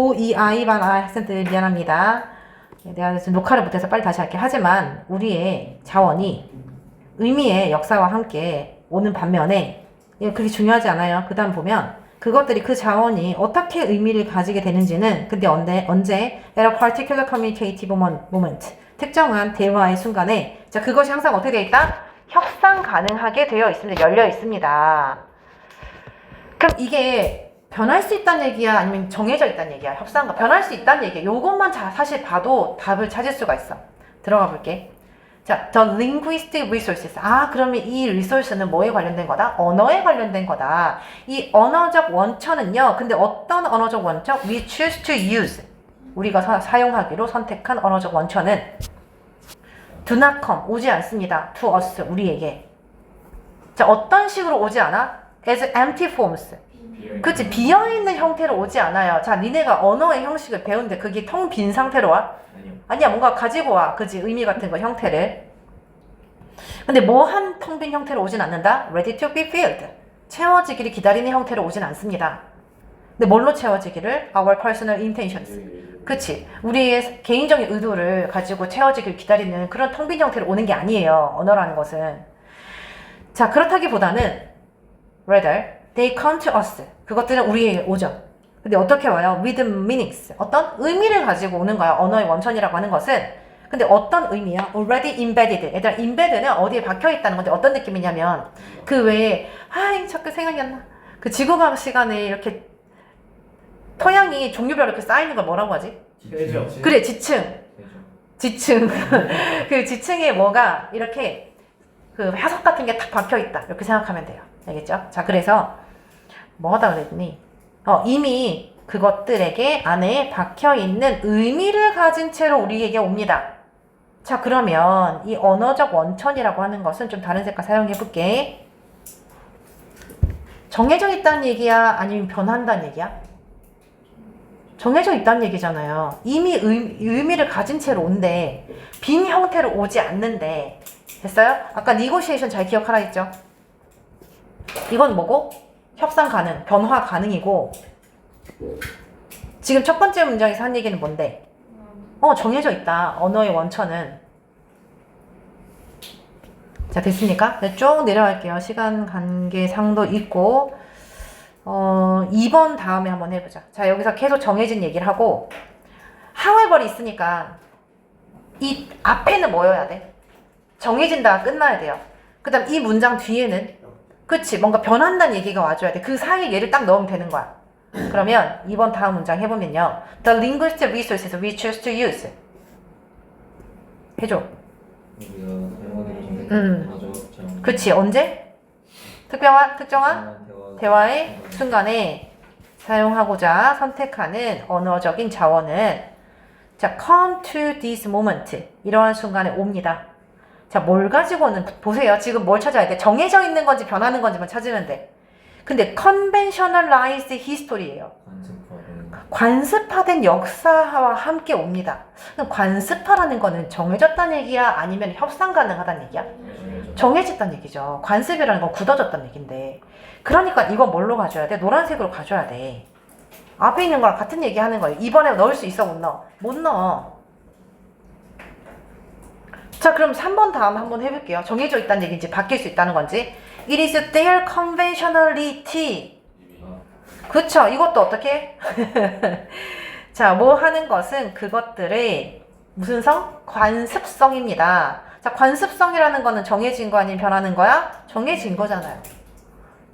오이아이 반 아, 학생들 미안합니다. 네, 내가 지금 녹화를 못해서 빨리 다시 할게. 하지만 우리의 자원이 의미의 역사와 함께 오는 반면에 예, 그게 중요하지 않아요. 그 다음 보면 그것들이 그 자원이 어떻게 의미를 가지게 되는지는 근데 언제 언제 at a particular communicative moment 특정한 대화의 순간에 자 그것이 항상 어떻게 되어 있다? 협상 가능하게 되어 있습니다. 열려 있습니다. 그럼 이게 변할 수 있다는 얘기야? 아니면 정해져 있다는 얘기야? 협상과 변할 수 있다는 얘기야. 요것만 자, 사실 봐도 답을 찾을 수가 있어. 들어가 볼게. 자, the linguistic resources. 아, 그러면 이 resource는 뭐에 관련된 거다? 언어에 관련된 거다. 이 언어적 원천은요. 근데 어떤 언어적 원천? We choose to use. 우리가 사, 사용하기로 선택한 언어적 원천은 do not come. 오지 않습니다. to us. 우리에게. 자, 어떤 식으로 오지 않아? as empty forms. 그치 비어있는 형태로 오지 않아요. 자, 니네가 언어의 형식을 배우는데 그게 텅 빈 상태로 와? 아니요. 아니야, 뭔가 가지고 와. 그지 의미 같은 거 형태를. 근데 뭐 한 텅 빈 형태로 오진 않는다? Ready to be filled. 채워지기를 기다리는 형태로 오진 않습니다. 근데 뭘로 채워지기를? Our personal intentions. 그치. 우리의 개인적인 의도를 가지고 채워지길 기다리는 그런 텅 빈 형태로 오는 게 아니에요. 언어라는 것은. 자, 그렇다기보다는 rather they come to us. 그것들은 우리에게 오죠. 근데 어떻게 와요? with meanings. 어떤 의미를 가지고 오는 거야. 언어의 원천이라고 하는 것은. 근데 어떤 의미야? already embedded. 얘들아, embedded는 어디에 박혀 있다는 건데 어떤 느낌이냐면 그 외에 아이 자꾸 생각이 안 나. 그 지구과학 시간에 이렇게 토양이 종류별로 이렇게 쌓이는 걸 뭐라고 하지? 되죠. 그래, 지층. 지층. 그 지층에 뭐가 이렇게 그 화석 같은 게탁 박혀 있다. 이렇게 생각하면 돼요. 알겠죠? 자, 그래서 뭐 하다 그랬니? 어, 이미 그것들에게 안에 박혀 있는 의미를 가진 채로 우리에게 옵니다. 자, 그러면 이 언어적 원천이라고 하는 것은 좀 다른 색깔 사용해 볼게. 정해져 있다는 얘기야? 아니면 변한다는 얘기야? 정해져 있다는 얘기잖아요. 이미 의, 의미를 가진 채로 온대. 빈 형태로 오지 않는데. 됐어요? 아까 니고시에이션 잘 기억하라 했죠? 이건 뭐고? 협상 가능, 변화 가능이고. 지금 첫 번째 문장에서 한 얘기는 뭔데? 어, 정해져 있다. 언어의 원천은. 자, 됐습니까? 네, 쭉 내려갈게요. 시간 관계상도 있고. 어, 2번 다음에 한번 해보자. 자, 여기서 계속 정해진 얘기를 하고, however이 있으니까, 이 앞에는 뭐여야 돼? 정해진다가 끝나야 돼요. 그 다음 이 문장 뒤에는, 그치, 뭔가 변한다는 얘기가 와줘야 돼. 그 사이에 얘를 딱 넣으면 되는 거야. 그러면 2번 다음 문장 해보면요. The linguistic resources we choose to use. 해줘. 우리가 사용하기로 선택한 음. 그치, 언제? 특별한, 특정한 대화. 대화의 순간에 사용하고자 선택하는 언어적인 자원은 자, come to this moment. 이러한 순간에 옵니다. 자, 뭘 가지고는 보세요. 지금 뭘 찾아야 돼? 정해져 있는 건지 변하는 건지만 찾으면 돼. 근데 conventionalized history예요. 관습화된 관습화된 역사와 함께 옵니다. 그럼 관습화라는 거는 정해졌다는 얘기야? 아니면 협상 가능하다는 얘기야? 정해졌다는 얘기죠. 관습이라는 건 굳어졌다는 얘긴데. 그러니까 이건 뭘로 가져야 돼? 노란색으로 가져야 돼. 앞에 있는 거랑 같은 얘기 하는 거예요. 이번에 넣을 수 있어? 못 넣어? 못 넣어. 자, 그럼 3번 다음 한번 해볼게요. 정해져 있다는 얘기인지 바뀔 수 있다는 건지. It is their conventionality. 그쵸. 이것도 어떻게? 자, 뭐 하는 것은 그것들의 무슨 성? 관습성입니다. 자, 관습성이라는 거는 정해진 거 아니면 변하는 거야? 정해진 거잖아요.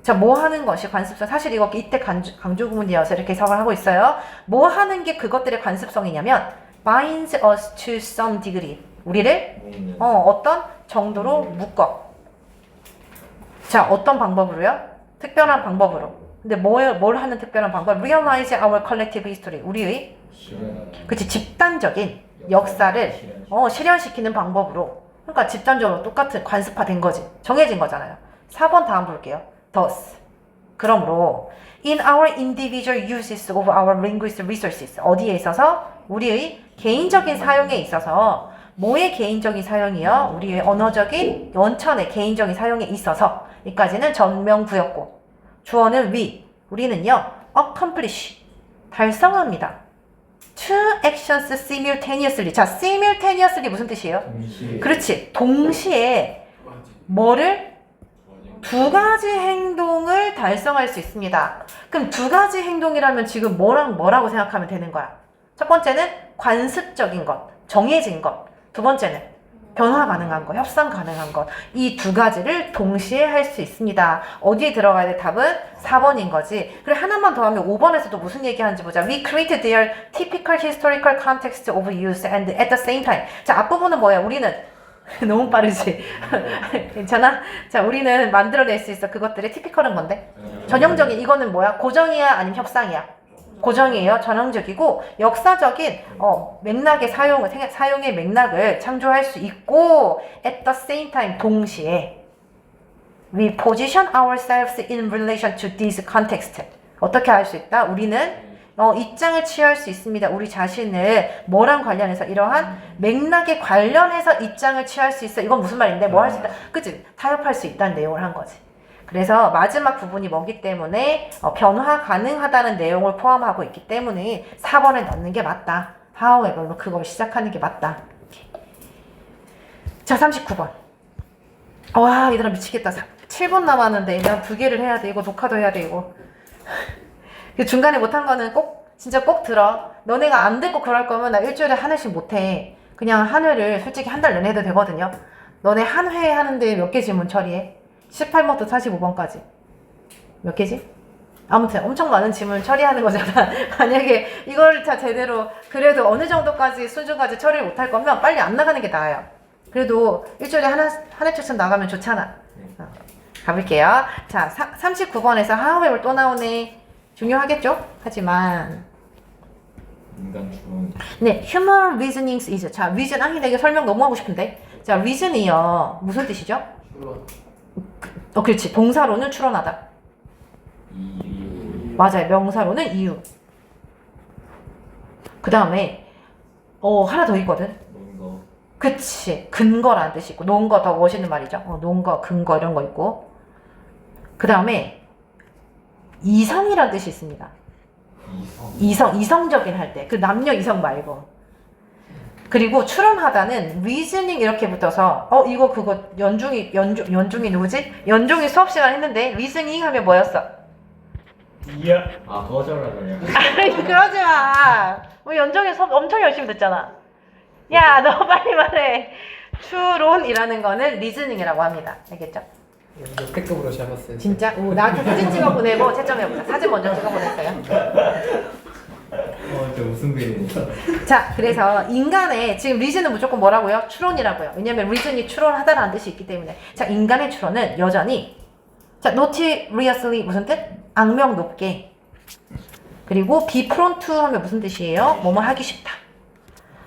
자, 뭐 하는 것이 관습성? 사실 이거 이때 강조, 강조 구문이어서 이렇게 해석을 하고 있어요. 뭐 하는 게 그것들의 관습성이냐면 binds us to some degree. 우리를 모으는 어, 어떤 정도로 묶어. 자, 어떤 방법으로요? 특별한 방법으로. 근데 뭘, 뭘 하는 특별한 방법? Realize our collective history. 우리의. 그치, 집단적인 역사를 실현. 어, 실현시키는 방법으로. 그러니까 집단적으로 똑같은 관습화된 거지. 정해진 거잖아요. 4번 다음 볼게요. Thus. 그러므로 in our individual uses of our linguistic resources 어디에 있어서 우리의 개인적인 사용에 있어서 뭐의 개인적인 사용이요? 우리의 언어적인 원천의 개인적인 사용에 있어서 여기까지는 전명구였고 주어는 we 우리는요 accomplish 달성합니다. two actions simultaneously. 자, simultaneously 무슨 뜻이에요? 동시에 그렇지. 동시에 뭐를 두 가지 행동을 달성할 수 있습니다. 그럼 두 가지 행동이라면 지금 뭐랑 뭐라고 생각하면 되는 거야? 첫 번째는 관습적인 것, 정해진 것. 두 번째는 변화 가능한 것, 협상 가능한 것. 이 두 가지를 동시에 할 수 있습니다. 어디에 들어가야 돼? 답은 4번인 거지. 그래, 하나만 더 하면 5번에서도 무슨 얘기 하는지 보자. We created their typical historical context of use and at the same time. 자, 앞부분은 뭐야? 우리는 너무 빠르지. 괜찮아? 자, 우리는 만들어낼 수 있어. 그것들의 티피컬은 뭔데? 전형적인 이거는 뭐야? 고정이야? 아니면 협상이야? 고정이에요. 전형적이고 역사적인 어, 맥락의 사용 생- 사용의 맥락을 창조할 수 있고 at the same time 동시에 we position ourselves in relation to this context. 어떻게 할 수 있다? 우리는 어, 입장을 취할 수 있습니다. 우리 자신을 뭐랑 관련해서 이러한 맥락에 관련해서 입장을 취할 수 있어. 이건 무슨 말인데? 뭐 할 수 있다? 그치? 타협할 수 있다는 내용을 한 거지. 그래서 마지막 부분이 뭐기 때문에 어, 변화 가능하다는 내용을 포함하고 있기 때문에 4번에 넣는 게 맞다. however로 그걸 시작하는 게 맞다. 자, 39번. 와, 얘들아 미치겠다. 7분 남았는데 내가 두 개를 해야 돼. 이거 녹화도 해야 돼, 이거. 그 중간에 못한 거는 꼭 진짜 꼭 들어. 너네가 안 듣고 그럴 거면 나 일주일에 한 회씩 못 해. 그냥 한 회를 솔직히 한 달 내내 해도 되거든요. 너네 한 회 하는데 몇 개 질문 처리해? 18번부터 45번까지. 몇 개지? 아무튼 엄청 많은 질문 처리하는 거잖아. 만약에 이걸 다 제대로 그래도 어느 정도까지 수준까지 처리를 못할 거면 빨리 안 나가는 게 나아요. 그래도 일주일에 하나 한 회쯤 나가면 좋잖아. 어, 가볼게요. 자, 39번에서 하우웨을 또 나오네. 중요하겠죠? 하지만 인간 주론 네, human reasonings is 자, reason 아니 내가 설명 너무 하고 싶은데 자, reason이요 무슨 뜻이죠? 어, 그렇지. 동사로는 이유 맞아요. 명사로는 이유. 그 다음에 어 하나 더 있거든. 뭔가 그치. 근거라는 뜻이 있고 놓은 거더 멋있는 말이죠. 어, 놓은 거 근거 이런 거 있고. 그 다음에 이성이라는 뜻이 있습니다. 이성. 이성, 이성적인 할 때. 그 남녀 이성 말고. 그리고 추론하다는 리즈닝 이렇게 붙어서 어 이거 그거 연중이 연중 연중이 누구지? 연중이 수업 시간 했는데 리즈닝 하면 뭐였어? 이야 아 거절하다냐 아니 그러지 마. 우리 연중이 수업 엄청 열심히 듣잖아. 야 너 빨리 말해. 추론이라는 거는 리즈닝이라고 합니다. 알겠죠? 역대급으로 잡았어요. 진짜? 오, 나한테 사진 찍어 보내고 채점해보자. 사진 먼저 찍어 보냈어요. 어 진짜 자, 그래서 인간의 지금 리즌은 무조건 뭐라고요? 추론이라고요. 왜냐면 리즌이 추론하다라는 뜻이 있기 때문에. 자, 인간의 추론은 여전히 자, notoriously 무슨 뜻? 악명 높게. 그리고 be prone to 하면 무슨 뜻이에요? 뭐뭐 하기 쉽다.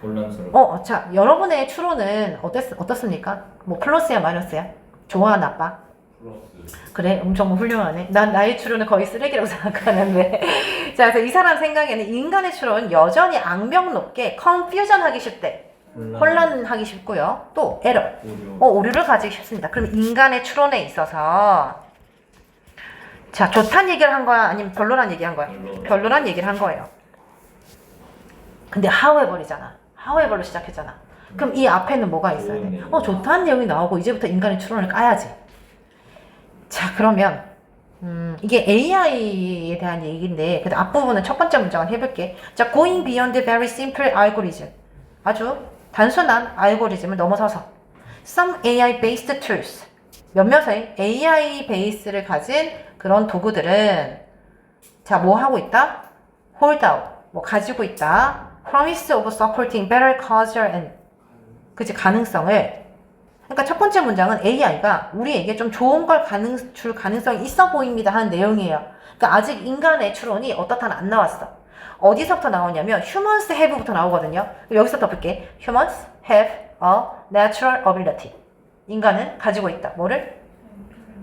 혼란스러워 어, 자, 여러분의 추론은 어땠, 어떻습니까? 뭐 플러스야 마이너스야? 좋아 나빠? 그래, 엄청 훌륭하네. 난 나의 추론은 거의 쓰레기라고 생각하는데. 자, 그래서 이 사람 생각에는 인간의 추론은 여전히 악명 높게 컨퓨전 하기 쉽대. 혼란하기 쉽고요. 또 에러. 오류 어, 오류를 가지기 쉽습니다. 그럼 인간의 추론에 있어서 자, 좋다는 얘기를 한 거야? 아니면 별로란 얘기 한 거야? 별로. 별로란 얘기를 한 거예요. 근데 however이잖아. however로 시작했잖아. 그럼 이 앞에는 뭐가 있어야 돼? 어, 좋다는 내용이 나오고 이제부터 인간의 추론을 까야지. 자, 그러면 음, 이게 AI에 대한 얘기인데 그 앞부분은 첫 번째 문장을 해볼게. 자, going beyond very simple algorithm. 아주 단순한 알고리즘을 넘어서서 some AI-based tools. 몇몇의 AI 베이스를 가진 그런 도구들은 자, 뭐 하고 있다? hold out. 뭐 가지고 있다. promise of supporting better culture and 그치 가능성을 그러니까 첫 번째 문장은 AI가 우리에게 좀 좋은 걸 가능, 줄 가능성이 있어 보입니다 하는 내용이에요. 그러니까 아직 인간의 추론이 어떻다는 안 나왔어. 어디서부터 나오냐면 humans have부터 나오거든요. 여기서 덮을게. humans have a natural ability. 인간은 가지고 있다. 뭐를?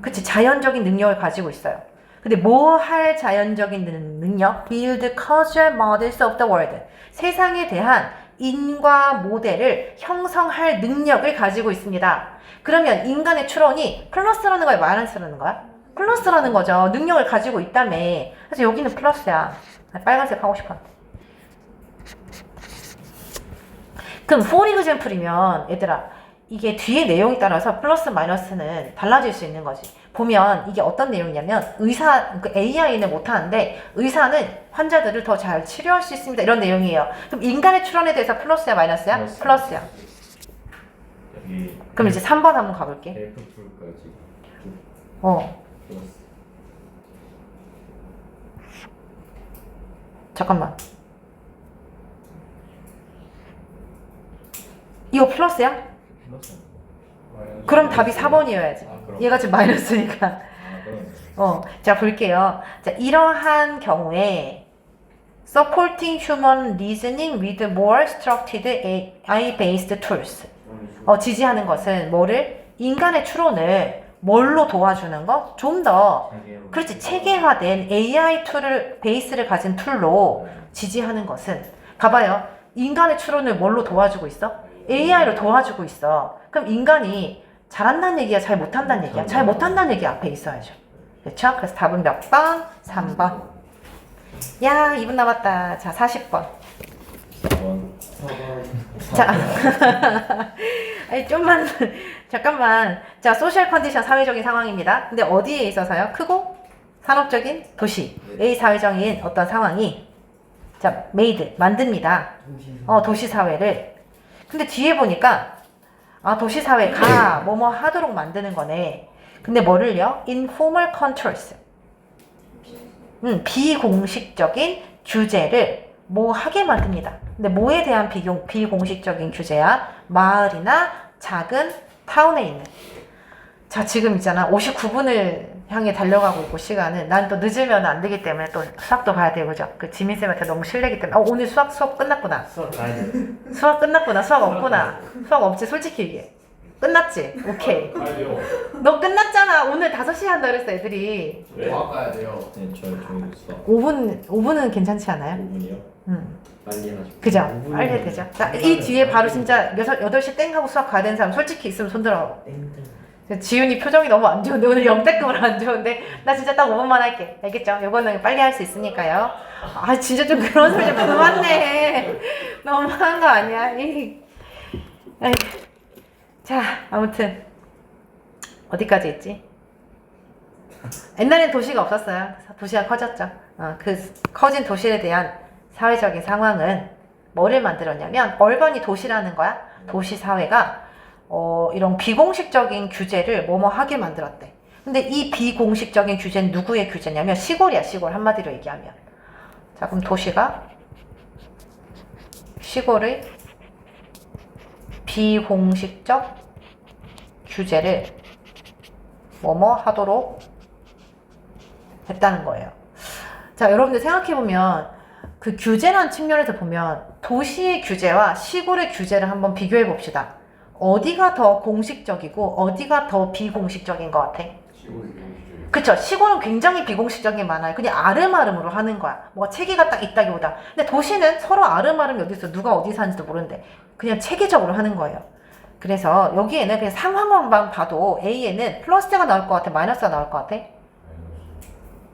그치 자연적인 능력을 가지고 있어요. 근데 뭐 할 자연적인 능- 능력? Build causal models of the world. 세상에 대한 인과 모델을 형성할 능력을 가지고 있습니다. 그러면 인간의 추론이 플러스라는 거야, 마이너스라는 거야? 플러스라는 거죠. 능력을 가지고 있다며. 그래서 여기는 플러스야. 나 빨간색 하고 싶었는데. 그럼 for example이면 얘들아 이게 뒤에 내용에 따라서 플러스 마이너스는 달라질 수 있는 거지. 보면 이게 어떤 내용이냐면 의사 그 AI는 못하는데 의사는 환자들을 더 잘 치료할 수 있습니다. 이런 내용이에요. 그럼 인간의 출원에 대해서 플러스야 마이너스야? 플러스. 플러스야. 그럼 이제 3번 한번 가볼게. 어 플러스 잠깐만. 이거 플러스야? 플러스 그럼 답이 4번이어야지. 아, 그럼. 얘가 지금 마이너스니까. 아 그럼 어, 자 볼게요. 자 이러한 경우에 supporting human reasoning with more structured AI-based tools. 어, 지지하는 것은 뭐를 인간의 추론을 뭘로 도와주는 것? 좀더 그렇지 체계화된 AI 툴을 베이스를 가진 툴로 지지하는 것은 봐봐요. 인간의 추론을 뭘로 도와주고 있어? AI로 도와주고 있어. 그럼 인간이 잘한다는 얘기야, 잘 못한다는 얘기야? 잘 못한다는 얘기 앞에 있어야죠. 그렇죠? 그래서 답은 몇 번? 3번. 야, 2분 남았다. 자, 40번. 4번 자, 아니 좀만 잠깐만. 자, 소셜 컨디션 사회적인 상황입니다. 근데 어디에 있어서요? 크고 산업적인 도시 A 사회적인 어떤 상황이 자, 메이드 만듭니다. 어, 도시 사회를. 근데 뒤에 보니까 아, 도시 사회가 뭐뭐 하도록 만드는 거네. 근데 뭐를요? informal controls. 음, 비공식적인 규제를 뭐 하게 만듭니다. 근데 뭐에 대한 비공, 비공식적인 규제야? 마을이나 작은 타운에 있는. 자, 지금 있잖아. 59분을 향해 달려가고 있고, 시간은. 난 또 늦으면 안 되기 때문에 또 수학도 봐야 되고, 그죠? 그 지민쌤한테 너무 실례기 때문에. 어, 오늘 수학 수업 끝났구나. 수업 가야 돼. 수학 끝났구나. 수학 없구나. 수학 없지, 솔직히 얘기해. 끝났지? 오케이. 가야돼요. 너 끝났잖아. 오늘 5시에 한다 그랬어, 애들이. 과학 가야 돼요. 네, 저 저희 수학 5분, 5분은 괜찮지 않아요? 5분이요? 음. 빨리 하죠. 그죠? 빨리 해도 되죠? 자, 이 뒤에 바로 진짜 6, 8시 땡 하고 수학 가야 되는 사람 솔직히 있으면 손들어. 지훈이 표정이 너무 안 좋은데, 오늘 영대급으로 안 좋은데, 나 진짜 딱 5분만 할게. 알겠죠? 요거는 빨리 할 수 있으니까요. 아, 진짜 좀 그런 소리 좀 그만 내. 너무한 거 아니야? 자, 아무튼. 어디까지 있지? 옛날엔 도시가 없었어요. 도시가 커졌죠. 어, 그 커진 도시에 대한 사회적인 상황은 뭐를 만들었냐면 얼번이 도시라는 거야. 도시 사회가 어, 이런 비공식적인 규제를 뭐뭐 하게 만들었대. 근데 이 비공식적인 규제는 누구의 규제냐면 시골이야, 시골. 한마디로 얘기하면. 자, 그럼 도시가 시골의 비공식적 규제를 뭐뭐 하도록 했다는 거예요. 자, 여러분들 생각해보면 그 규제라는 측면에서 보면 도시의 규제와 시골의 규제를 한번 비교해 봅시다. 어디가 더 공식적이고 어디가 더 비공식적인 것 같아? 그쵸. 시골은 굉장히 비공식적인 게 많아요. 그냥 아름아름으로 하는 거야. 뭐가 체계가 딱 있다기보다. 근데 도시는 서로 아름아름이 어디서 누가 어디 사는지도 모르는데 그냥 체계적으로 하는 거예요. 그래서 여기에는 그냥 상황만 봐도 A에는 플러스가 나올 것 같아? 마이너스가 나올 것 같아?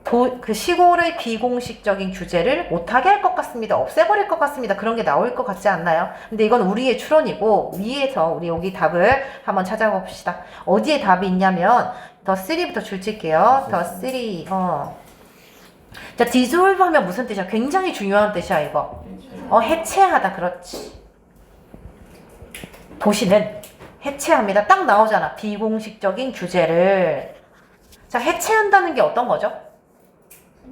도, 그 시골의 비공식적인 규제를 못하게 할 것 같습니다. 없애버릴 것 같습니다. 그런 게 나올 것 같지 않나요? 근데 이건 우리의 추론이고 위에서 우리 여기 답을 한번 찾아봅시다. 어디에 답이 있냐면 더 3부터 줄 칠게요. 더 3. 어. 자, dissolve 하면 무슨 뜻이야? 굉장히 중요한 뜻이야, 이거. 어, 해체하다. 그렇지. 도시는 해체합니다. 딱 나오잖아. 비공식적인 규제를. 자, 해체한다는 게 어떤 거죠?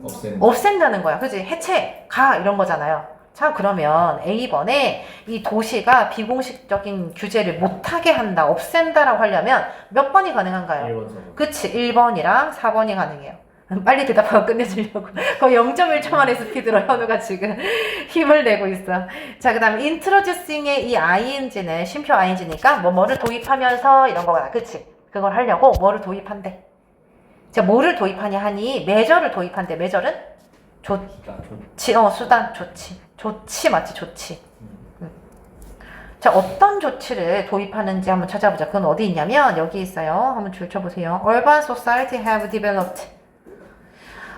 없앤 없앤다는 거야. 그지? 해체, 가, 이런 거잖아요. 자, 그러면 A번에 이 도시가 비공식적인 규제를 못하게 한다, 없앤다라고 하려면 몇 번이 가능한가요? 1번 4번 그치, 1번이랑 4번이 가능해요. 빨리 대답하고 끝내주려고. 거의 0.1초 만에 스피드로 현우가 지금 힘을 내고 있어. 자, 그 다음에 introducing의 이 ing는 쉼표 ing니까 뭐 뭐를 도입하면서 이런 거다. 그치? 그걸 하려고 뭐를 도입한대. 자, 뭐를 도입하냐 하니 매저를 도입한대. 매저는 좋지, 어, 수단, 좋지. 좋지, 맞지, 좋지. 음. 자, 어떤 조치를 도입하는지 한번 찾아보자. 그건 어디 있냐면, 여기 있어요. 한번 줄쳐보세요. Urban society have developed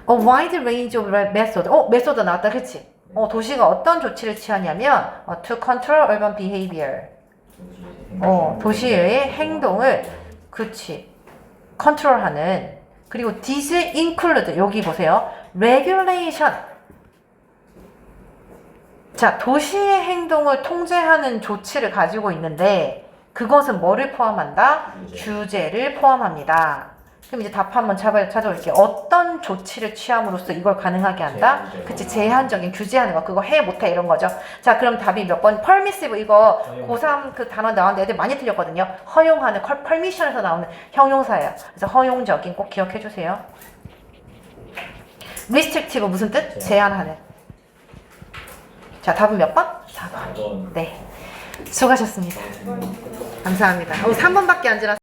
a wide range of method. 어, 메소드 나왔다. 그치? 어, 도시가 어떤 조치를 취하냐면 어, to control urban behavior. 어, 도시의 행동을 그치 컨트롤하는 그리고 this include 여기 보세요. regulation. 자, 도시의 행동을 통제하는 조치를 가지고 있는데 그것은 뭐를 포함한다? 규제를 포함합니다. 그럼 이제 답 한번 찾아, 찾아볼게요. 어떤 조치를 취함으로써 이걸 가능하게 한다? 제한적인. 그치, 제한적인 규제하는 거. 그거 해, 못해, 이런 거죠. 자, 그럼 답이 몇 번? permissive, 이거 허용. 고3 그 단어 나왔는데 애들 많이 틀렸거든요. 허용하는, 컬- permission에서 나오는 형용사예요. 그래서 허용적인 꼭 기억해 주세요. restrictive 무슨 뜻? 제한하는. 자, 답은 몇 번? 4번. 4번 네. 수고하셨습니다. 감사합니다. 어, 3번밖에 안 지났어요.